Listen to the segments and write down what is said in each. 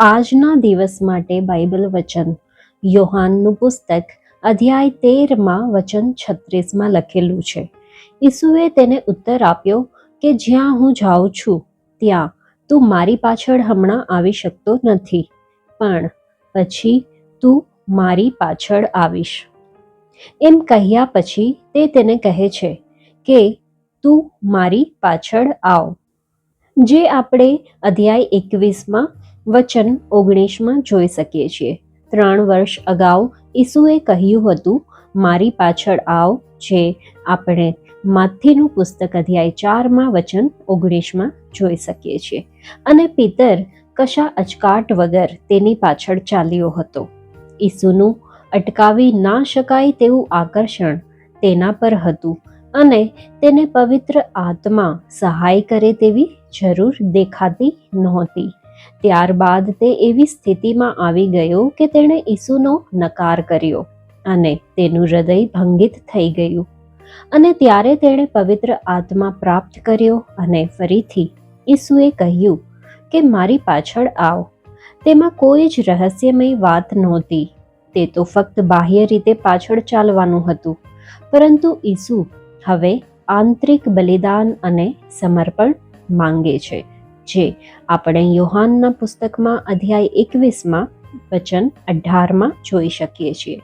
આજના દિવસ માટે બાઇબલ વચન. યોહાનનું પુસ્તક અધ્યાય તેરમાં વચન છત્રીસમાં લખેલું છે. ઈસુએ તેને ઉત્તર આપ્યો કે, જ્યાં હું જાઉં છું, ત્યાં તું મારી પાછળ હમણાં આવી શકતો નથી, પણ પછી તું મારી પાછળ આવીશ. એમ કહ્યા પછી તે તેને કહે છે કે, તું મારી પાછળ આવ. જે આપણે અધ્યાય એકવીસમાં વચન ઓગણીસમાં જોઈ શકીએ છીએ. ત્રણ વર્ષ અગાઉ ઈસુએ કહ્યું હતું, મારી પાછળ આવ, જે આપણે માથીનું પુસ્તક અધ્યાય ચારમાં વચન ઓગણીસમાં જોઈ શકીએ છીએ. અને પિતર કશા અચકાટ વગર તેની પાછળ ચાલ્યો હતો. ઈસુનું અટકાવી ના શકાય તેવું આકર્ષણ તેના પર હતું અને તેને પવિત્ર આત્મા સહાય કરે તેવી જરૂર દેખાતી નહોતી. ત્યારબાદ તે એવી સ્થિતિમાં આવી ગયો કે તેણે ઈસુનો નકાર કર્યો અને તેનું હૃદય ભંગિત થઈ ગયું. અને ત્યારે તેણે પવિત્ર આત્મા પ્રાપ્ત કર્યો અને ફરીથી ઈસુએ કહ્યું કે, મારી પાછળ આવ. તેમાં કોઈ જ રહસ્યમય વાત નહોતી. તે તો ફક્ત બાહ્ય રીતે પાછળ ચાલવાનું હતું. પરંતુ ઈસુ હવે આંતરિક બલિદાન અને સમર્પણ માંગે છે. જે આપણે યોહાનના પુસ્તકમાં અધ્યાય એકવીસમાં વચન અઢારમાં જોઈ શકીએ છીએ.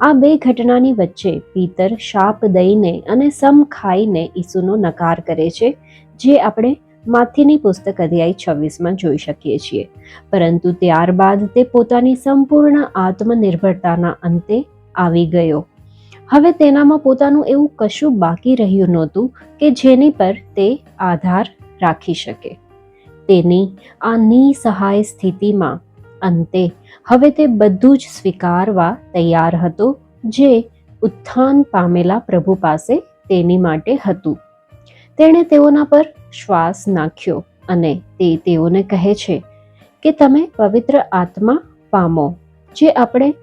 આ બે ઘટનાની વચ્ચે પિતર શાપ દઈને અને સમ ખાઈને ઈસુનો નકાર કરે છે, જે આપણે માથીની પુસ્તક અધ્યાય છવ્વીસમાં જોઈ શકીએ છીએ. પરંતુ ત્યારબાદ તે પોતાની સંપૂર્ણ આત્મનિર્ભરતાના અંતે આવી ગયો. હવે તેનામાં પોતાનું એવું કશું બાકી રહ્યું નહોતું કે જેની પર તે આધાર રાખી શકે. તેની આ નિસહાય સ્થિતિમાં. અંતે, હવે તે બધું જ સ્વીકારવા તૈયાર હતો, જે ઉત્થાન પામેલા પ્રભુ પાસે તેની માટે હતું. તેણે તેઓના પર શ્વાસ નાખ્યો અને તે તેઓને કહે છે કે તમે પવિત્ર આત્મા પામો, જે આપણે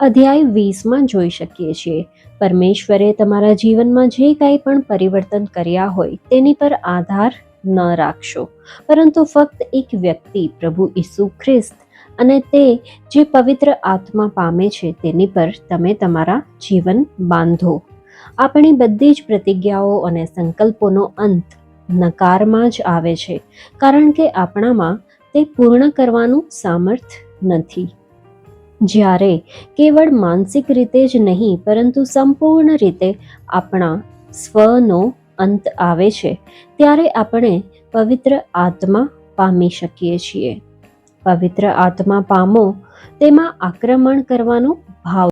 અધ્યાય વીસમાં જોઈ શકીએ છીએ. પરમેશ્વરે તમારા જીવનમાં જે કાંઈ પણ પરિવર્તન કર્યા હોય તેની પર આધાર ન રાખશો. પરંતુ ફક્ત એક વ્યક્તિ, પ્રભુ ઈસુ ખ્રિસ્ત, અને તે જે પવિત્ર આત્મા પામે છે, તેની પર તમે તમારા જીવન બાંધો. આપણી બધી જ પ્રતિજ્ઞાઓ અને સંકલ્પોનો અંત નકારમાં જ આવે છે, કારણ કે આપણામાં તે પૂર્ણ કરવાનું સામર્થ નથી. જ્યારે કેવળ માનસિક રીતે જ નહીં, પરંતુ સંપૂર્ણ રીતે આપણા સ્વનો અંત આવે છે, ત્યારે આપણે પવિત્ર આત્મા પામી શકીએ છીએ. પવિત્ર આત્મા પામો, તેમાં આક્રમણ કરવાનો ભાવ